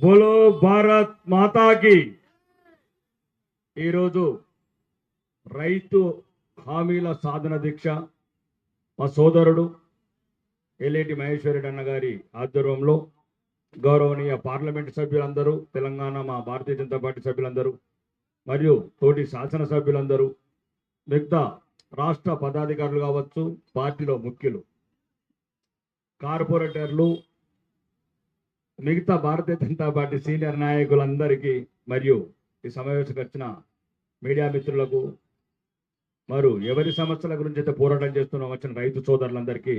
బోలో భారత్ మాతాకి. ఈరోజు రైతు హామీల సాధన దీక్ష. మా సోదరుడు ఎల్లేటి మహేశ్వరుడు అన్న గారి ఆధ్వర్యంలో గౌరవనీయ పార్లమెంట్ సభ్యులందరూ తెలంగాణ మా భారతీయ జనతా పార్టీ సభ్యులందరూ మరియు తోటి శాసనసభ్యులందరూ మిగతా రాష్ట్ర పదాధికారులు కావచ్చు పార్టీలో ముఖ్యులు కార్పొరేటర్లు మిగతా భారతీయ జనతా పార్టీ సీనియర్ నాయకులందరికీ మరియు ఈ సమావేశంకి వచ్చిన మీడియా మిత్రులకు మరు ఎవరి సమస్యల గురించి అయితే పోరాటం చేస్తున్న వచ్చిన రైతు సోదరులందరికీ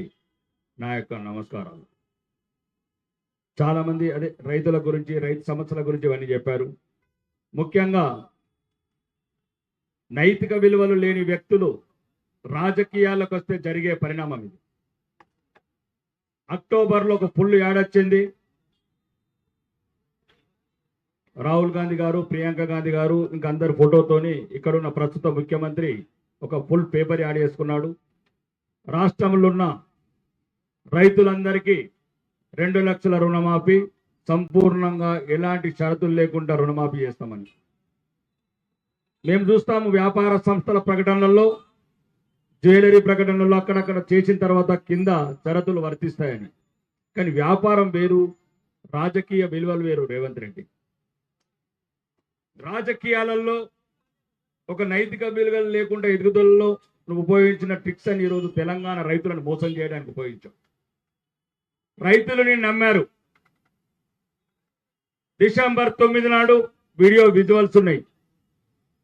నా యొక్క నమస్కారాలు. చాలా మంది అదే రైతుల గురించి రైతు సమస్యల గురించి ఇవన్నీ చెప్పారు. ముఖ్యంగా నైతిక విలువలు లేని వ్యక్తులు రాజకీయాలకు వస్తే జరిగే పరిణామం ఇది. అక్టోబర్లో ఒక పుల్లు ఏడొచ్చింది రాహుల్ గాంధీ గారు ప్రియాంక గాంధీ గారు ఇంకా అందరి ఫోటోతోని ఇక్కడున్న ప్రస్తుత ముఖ్యమంత్రి ఒక ఫుల్ పేపర్ యాడ్ చేసుకున్నాడు. రాష్ట్రంలో ఉన్న రైతులందరికీ రెండు లక్షల రుణమాఫీ సంపూర్ణంగా ఎలాంటి షరతులు లేకుండా రుణమాఫీ చేస్తామని. మేము చూస్తాము వ్యాపార సంస్థల ప్రకటనలలో జ్యువెలరీ ప్రకటనలో అక్కడక్కడ చేసిన తర్వాత కింద షరతులు వర్తిస్తాయని. కానీ వ్యాపారం వేరు రాజకీయ విలువలు వేరు రేవంత్ రెడ్డి. రాజకీయాలలో ఒక నైతిక విలువలు లేకుండా ఎదుగుదలలో నువ్వు ఉపయోగించిన ట్రిక్స్ అని ఈరోజు తెలంగాణ రైతులను మోసం చేయడానికి ఉపయోగించావు. నేను నమ్మారు. డిసెంబర్ తొమ్మిది నాడు వీడియో విజువల్స్ ఉన్నాయి.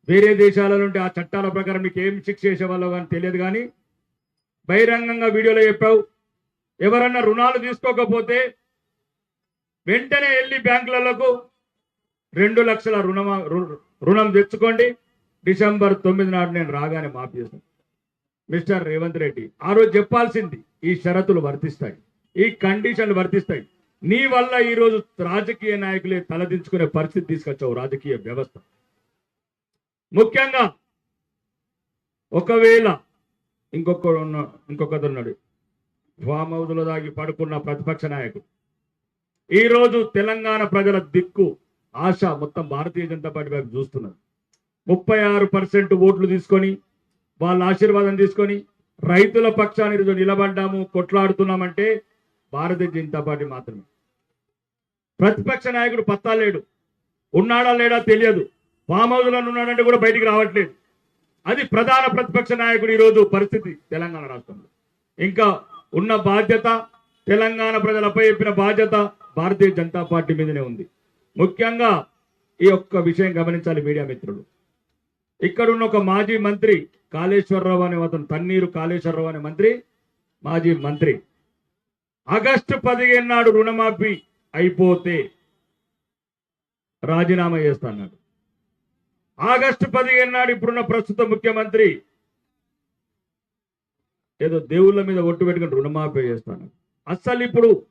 వేరే దేశాల నుండి ఆ చట్టాల ప్రకారం మీకు ఏం శిక్ష చేసేవాళ్ళో కానీ తెలియదు కానీ బహిరంగంగా వీడియోలో చెప్పావు. ఎవరన్నా రుణాలు తీసుకోకపోతే వెంటనే వెళ్ళి బ్యాంకులకు రెండు లక్షల రుణమా రుణం తెచ్చుకోండి. డిసెంబర్ తొమ్మిది నాడు నేను రాగానే మాఫీ చేస్తాను. మిస్టర్ రేవంత్ రెడ్డి ఆ రోజు చెప్పాల్సింది ఈ షరతులు వర్తిస్తాయి ఈ కండిషన్లు వర్తిస్తాయి. నీ వల్ల ఈ రోజు రాజకీయ నాయకులే తలదించుకునే పరిస్థితి తీసుకొచ్చావు రాజకీయ వ్యవస్థ. ముఖ్యంగా ఒకవేళ ఇంకొక ఉన్న ఇంకొకటి ఉన్నాడు. ఫామ్ దాగి పడుకున్న ప్రతిపక్ష నాయకుడు. ఈ రోజు తెలంగాణ ప్రజల దిక్కు ఆశ మొత్తం భారతీయ జనతా పార్టీ వైపు చూస్తున్నారు ముప్పై ఆరు పర్సెంట్ ఓట్లు తీసుకొని వాళ్ళ ఆశీర్వాదం తీసుకొని రైతుల పక్షాన్ని ఈరోజు నిలబడ్డాము కొట్లాడుతున్నామంటే భారతీయ జనతా పార్టీ మాత్రమే. ప్రతిపక్ష నాయకుడు పత్తా లేడు. ఉన్నాడా లేడా తెలియదు. ఫామ్ ఉన్నాడంటే కూడా బయటికి రావట్లేదు. అది ప్రధాన ప్రతిపక్ష నాయకుడు ఈరోజు పరిస్థితి తెలంగాణ రాష్ట్రంలో. ఇంకా ఉన్న బాధ్యత తెలంగాణ ప్రజలపై చెప్పిన బాధ్యత భారతీయ జనతా పార్టీ మీదనే ఉంది. ముఖ్యంగా ఈ ఒక్క విషయం గమనించాలి మీడియా మిత్రులు. ఇక్కడ ఉన్న ఒక మాజీ మంత్రి కాళేశ్వరరావు అనే అతను తన్నీరు కాళేశ్వరరావు అనే మంత్రి మాజీ మంత్రి. ఆగస్టు పదిహేను నాడు రుణమాఫీ అయిపోతే రాజీనామా చేస్తాడు ఆగస్టు పదిహేను నాడు ఇప్పుడున్న ప్రస్తుత ముఖ్యమంత్రి ఏదో దేవుళ్ళ మీద ఒట్టు పెట్టుకుని రుణమాఫీ చేస్తాను అస్సలు ఇప్పుడు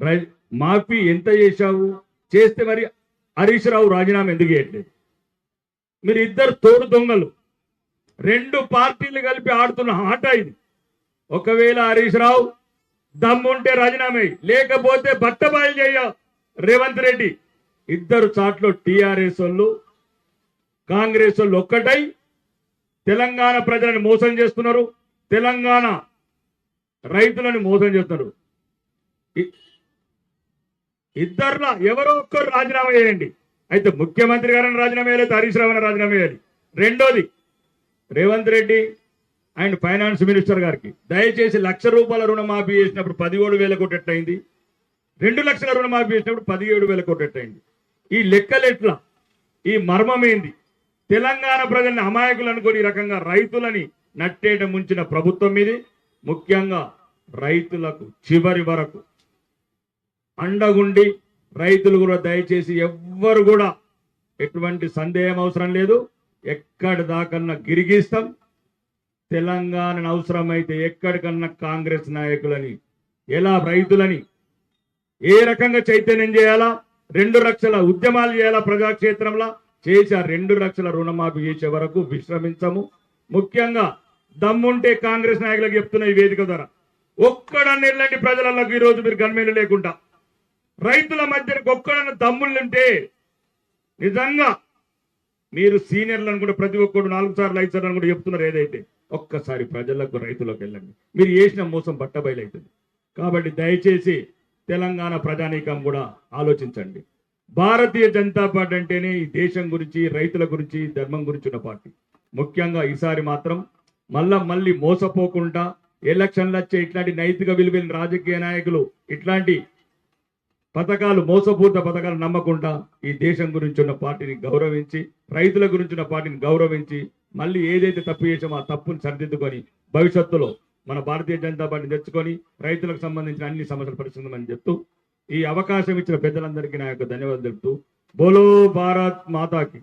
రై- మాఫీ ఎంత చేశావు? చేస్తే మరి హరీష్ రావు రాజీనామా ఎందుకు చేయట్లేదు? మీరు ఇద్దరు తోడు దొంగలు. రెండు పార్టీలు కలిపి ఆడుతున్న ఆట ఇది. ఒకవేళ హరీష్ రావు దమ్ముంటే రాజీనామా లేకపోతే బట్టబయలు చేయ రేవంత్ రెడ్డి. ఇద్దరు చాట్లో టిఆర్ఎస్ వాళ్ళు కాంగ్రెస్ వాళ్ళు ఒక్కటై తెలంగాణ ప్రజలను మోసం చేస్తున్నారు. తెలంగాణ రైతులను మోసం చేస్తున్నారు. ఇద్దరులా ఎవరో ఒక్కరు రాజీనామా చేయండి. అయితే ముఖ్యమంత్రి గారిని రాజీనామా చేయాలి హరీష్ రావు రాజీనామా చేయాలి. రెండోది Revanth Reddy and finance minister గారికి. దయచేసి లక్ష రూపాయల రుణమాఫీ చేసినప్పుడు పదిహేడు వేల కోటెట్టయింది రెండు లక్షల రుణమాఫీ చేసినప్పుడు పదిహేడు వేల కోట్లు ఈ లెక్కలు ఎట్లా? ఈ మర్మం ఏంది? తెలంగాణ ప్రజల్ని అమాయకులు అనుకుని ఈ రకంగా రైతులని నట్టేట ముంచిన ప్రభుత్వం మీది. ముఖ్యంగా రైతులకు చివరి వరకు అండగుండి రైతులు కూడా దయచేసి ఎవ్వరు కూడా ఎటువంటి సందేహం అవసరం లేదు. ఎక్కడి దాకన్నా గిరిగిస్తాం. తెలంగాణ అవసరమైతే ఎక్కడికన్నా కాంగ్రెస్ నాయకులని ఎలా రైతులని ఏ రకంగా చైతన్యం చేయాలా రెండు లక్షల ఉద్యమాలు చేయాలా ప్రజాక్షేత్రంలో. చేసి ఆ రెండు లక్షల రుణమాఫీ చేసే వరకు విశ్రమించము. ముఖ్యంగా దమ్ముంటే కాంగ్రెస్ నాయకులకు చెప్తున్న ఈ వేదిక ద్వారా. ఒక్కడ నిర్లాంటి ప్రజలకు ఈ రోజు మీరు గన్మేలు లేకుండా రైతుల మధ్య ఒక్కడన్న తమ్ముళ్ళుంటే నిజంగా మీరు సీనియర్లను కూడా ప్రతి ఒక్కరు నాలుగు సార్లు ఐదు సార్లు కూడా చెప్తున్నారు ఏదైతే. ఒక్కసారి ప్రజలకు రైతులకు వెళ్ళండి. మీరు చేసిన మోసం బట్టబయలవుతుంది కాబట్టి దయచేసి తెలంగాణ ప్రజానీకం కూడా ఆలోచించండి. భారతీయ జనతా పార్టీ అంటేనే ఈ దేశం గురించి రైతుల గురించి ధర్మం గురించి ఉన్న పార్టీ. ముఖ్యంగా ఈసారి మాత్రం మళ్ళా మళ్ళీ మోసపోకుండా ఎలక్షన్లు వచ్చే ఇట్లాంటి నైతిక విలువైన రాజకీయ నాయకులు ఇట్లాంటి పథకాలు మోసపూరిత పథకాలు నమ్మకుండా ఈ దేశం గురించి ఉన్న పార్టీని గౌరవించి రైతుల గురించి ఉన్న పార్టీని గౌరవించి మళ్ళీ ఏదైతే తప్పు చేసామో ఆ తప్పుని సరిదిద్దుకొని భవిష్యత్తులో మన భారతీయ జనతా పార్టీని తెచ్చుకొని రైతులకు సంబంధించిన అన్ని సమస్యలు పరిశీలించమని చెప్తూ ఈ అవకాశం ఇచ్చిన పెద్దలందరికీ నా యొక్క ధన్యవాదాలు తెలుపుతూ బోలో భారత్ మాతాకి.